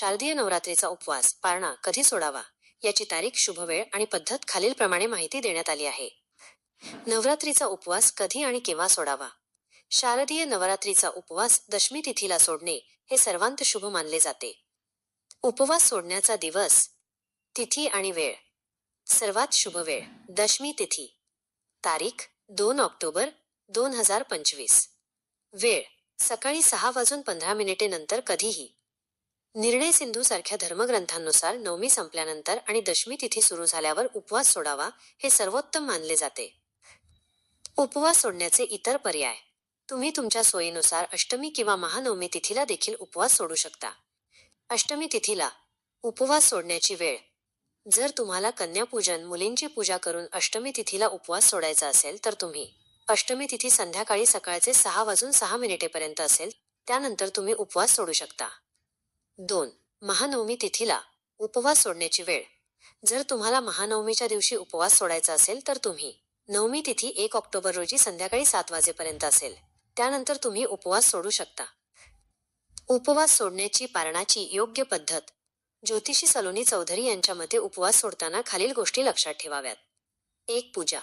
शारदीय नवरात्रीचा उपवास पारणा कधी सोडावा याची तारीख शुभवेळ आणि पद्धत खालीलप्रमाणे माहिती देण्यात आली आहे. नवरात्रीचा उपवास कधी आणि केव्हा सोडावा? शारदीय नवरात्रीचा उपवास दशमी तिथीला सोडणे हे सर्वांत शुभ मानले जाते. उपवास सोडण्याचा दिवस तिथी आणि वेळ. सर्वात शुभ वेळ दशमी तिथी. तारीख दोन ऑक्टोबर दोन हजार पंचवीस. वेळ सकाळी सहा वाजून पंधरा मिनिटे नंतर कधीही. निर्णय सिंधू सारख्या धर्मग्रंथांनुसार नवमी संपल्यानंतर आणि दशमी तिथी सुरू झाल्यावर उपवास सोडावा हे सर्वोत्तम मानले जाते. उपवास सोडण्याचे इतर पर्याय. तुम्ही तुमच्या सोयीनुसार अष्टमी किंवा महानवमी तिथीला देखील उपवास सोडू शकता. अष्टमी तिथीला उपवास सोडण्याची वेळ. जर तुम्हाला कन्यापूजन मुलींची पूजा करून अष्टमी तिथीला उपवास सोडायचा असेल तर तुम्ही अष्टमी तिथी संध्याकाळी सकाळचे सहा वाजून सहा मिनिटेपर्यंत असेल त्यानंतर तुम्ही उपवास सोडू शकता. दोन महानवमी तिथीला उपवास सोडण्याची वेळ. जर तुम्हाला महानवमीच्या दिवशी उपवास सोडायचा असेल तर तुम्ही नवमी तिथी एक ऑक्टोबर रोजी संध्याकाळी सात वाजेपर्यंत असेल. त्यानंतर तुम्ही उपवास सोडू शकता. उपवास सोडण्याची पारणाची योग्य पद्धत. ज्योतिषी सलोनी चौधरी यांच्या मते उपवास सोडताना खालील गोष्टी लक्षात ठेवाव्यात. एक पूजा.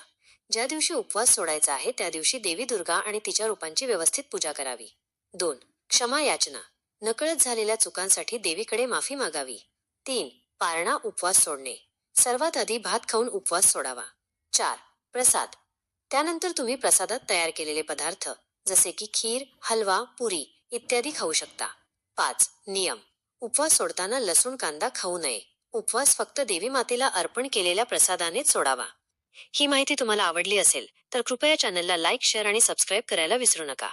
ज्या दिवशी उपवास सोडायचा आहे त्या दिवशी देवी दुर्गा आणि तिच्या रूपांची व्यवस्थित पूजा करावी. दोन क्षमा याचना नकळत झालेल्या चुकांसाठी देवीकडे माफी मागावी. तीन पारणा उपवास सोडणे. सर्वात आधी भात खाऊन उपवास सोडावा. चार प्रसाद. त्यानंतर तुम्ही प्रसादात तयार केलेले पदार्थ जसे की खीर हलवा पुरी इत्यादी खाऊ शकता. पाच नियम. उपवास सोडताना लसूण कांदा खाऊ नये. उपवास फक्त देवी मातेला अर्पण केलेल्या प्रसादानेच सोडावा. ही माहिती तुम्हाला आवडली असेल तर कृपया चॅनलला लाईक शेअर आणि सबस्क्राईब करायला विसरू नका.